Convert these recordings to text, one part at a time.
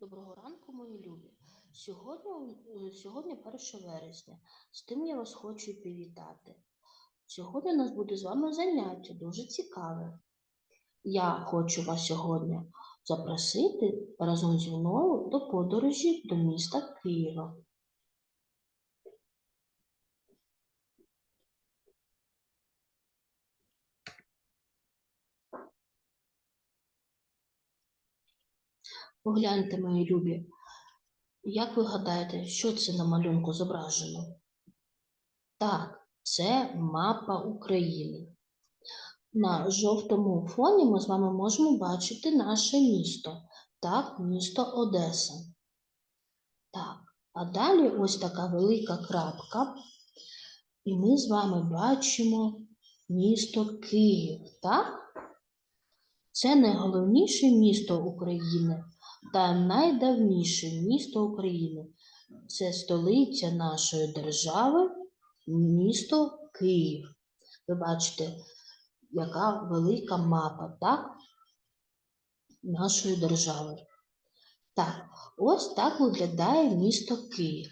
Доброго ранку, мої любі. Сьогодні, е, сьогодні 1 вересня. З тим я вас хочу привітати. Сьогодні у нас буде з вами заняття дуже цікаве. Я хочу вас сьогодні запросити разом зі мною до подорожі до міста Києва. Погляньте, мої любі, як ви гадаєте, що це на малюнку зображено? Так, це мапа України. На жовтому фоні ми з вами можемо бачити наше місто. Так, місто Одеса. Так, а далі ось така велика крапка. І ми з вами бачимо місто Київ. Так? Це найголовніше місто України та найдавніше місто України. Це столиця нашої держави, місто Київ. Ви бачите, яка велика мапа, так? Нашої держави. Так, ось так виглядає місто Київ.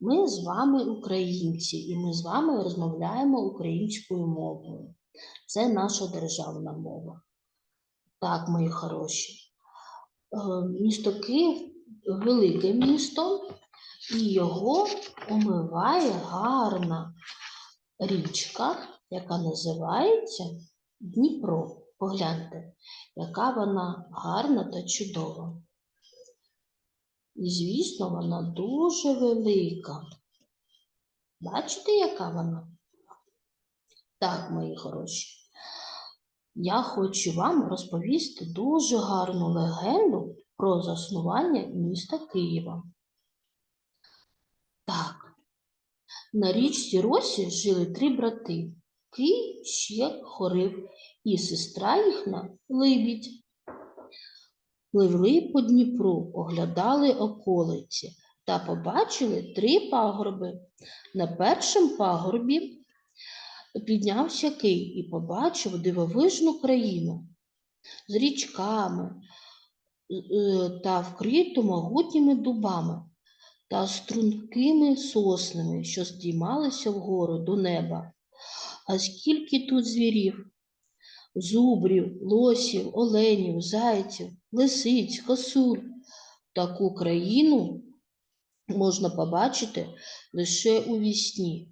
Ми з вами українці, і ми з вами розмовляємо українською мовою. Це наша державна мова. Так, мої хороші. Е, Місто Київ велике місто, і його омиває гарна річка, яка називається Дніпро. Погляньте, яка вона гарна та чудова. І, звісно, вона дуже велика. Бачите, яка вона? Так, мої хороші. Я хочу вам розповісти дуже гарну легенду про заснування міста Києва. Так, на річці Росі жили три брати Кий, Щек, Хорив і сестра їхня Либідь. Пливли по Дніпру, оглядали околиці та побачили три пагорби. На першому пагорбі піднявся Кий і побачив дивовижну країну з річками е, та вкриту могутніми дубами та стрункими соснами, що здіймалися вгору до неба. А скільки тут звірів? Зубрів, лосів, оленів, зайців, лисиць, косуль. Таку країну можна побачити лише у вісні.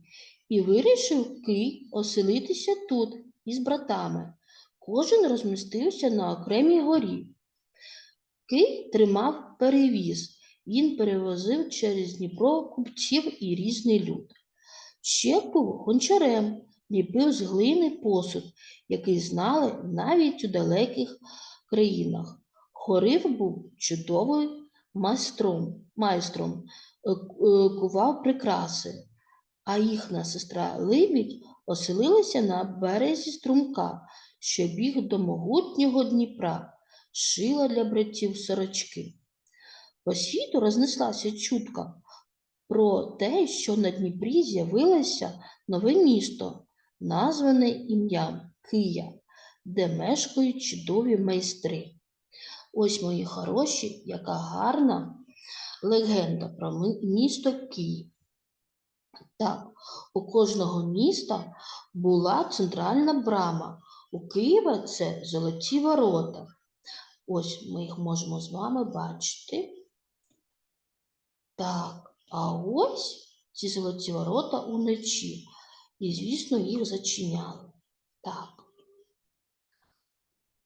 І вирішив Кий оселитися тут із братами. Кожен розмістився на окремій горі. Кий тримав перевіз. Він перевозив через Дніпро купців і різний люд. Ще був гончарем, ліпив з глини посуд, який знали навіть у далеких країнах. Хорив був чудовим майстром, майстром е, е, кував прикраси, а їхня сестра Либідь оселилася на березі струмка, що біг до могутнього Дніпра, шила для братів сорочки. По світу рознеслася чутка про те, що на Дніпрі з'явилося нове місто, назване ім'ям Кия, де мешкають чудові майстри. Ось, мої хороші, яка гарна легенда про місто Київ. Так, у кожного міста була центральна брама. У Києва це золоті ворота. Ось ми їх можемо з вами бачити. Так, а ось ці золоті ворота уночі. І, звісно, їх зачиняли. Так.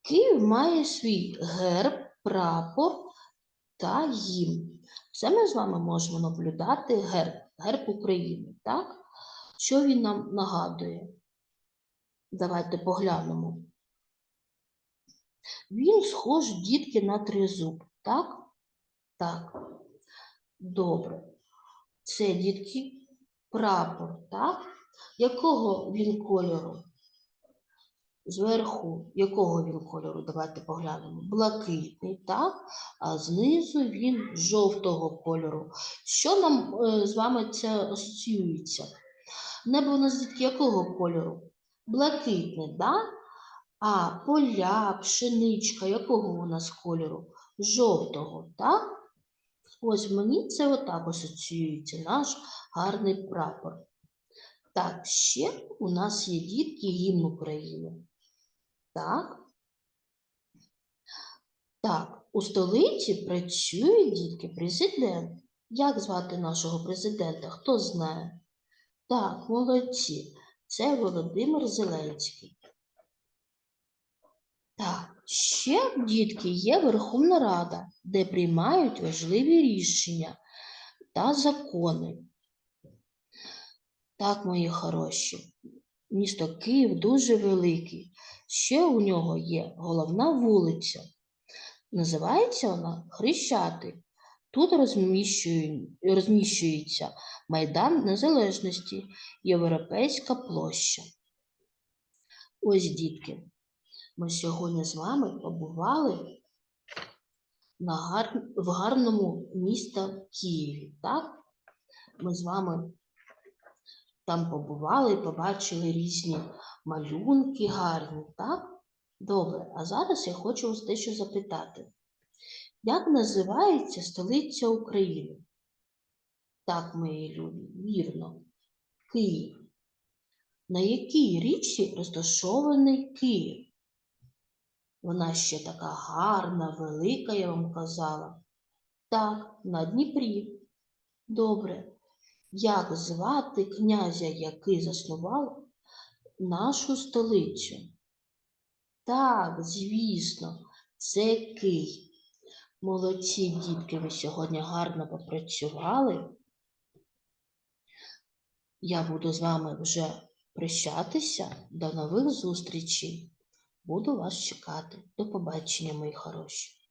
Київ має свій герб, прапор та гімн. Це ми з вами можемо наблюдати герб, герб України, так? Що він нам нагадує? Давайте поглянемо. Він схож, дітки, на тризуб, так? Так. Добре. Це, дітки, прапор, так? Якого він кольору? Зверху, якого він кольору? Давайте поглянемо. Блакитний, так? А знизу він жовтого кольору. Що нам е, з вами це асоціюється? Небо у нас дітки якого кольору? Блакитне, да? А поля, пшеничка, якого у нас кольору? Жовтого, так? Ось мені це отак асоціюється, наш гарний прапор. Так, ще у нас є дітки гімн України. Так. Так, у столиці працює дітки президент. Як звати нашого президента? Хто знає? Так, молодці. Це Володимир Зеленський. Так, ще, дітки, є Верховна Рада, де приймають важливі рішення та закони. Так, мої хороші, місто Київ дуже великий. Ще у нього є головна вулиця. Називається вона Хрещатик. Тут розміщується Майдан Незалежності, Європейська площа. Ось, дітки, ми сьогодні з вами побували на гар... в гарному місті Києві. Так? Ми з вами там побували, побачили різні малюнки гарні, так? Добре, а зараз я хочу вас дещо запитати. Як називається столиця України? Так, мої любі, вірно. Київ. На якій річці розташований Київ? Вона ще така гарна, велика, я вам казала. Так, на Дніпрі. Добре. Як звати князя, який заснував нашу столицю? Так, звісно, це Київ. Молодці, дітки, ви сьогодні гарно попрацювали. Я буду з вами вже прощатися. До нових зустрічей. Буду вас чекати. До побачення, мої хороші.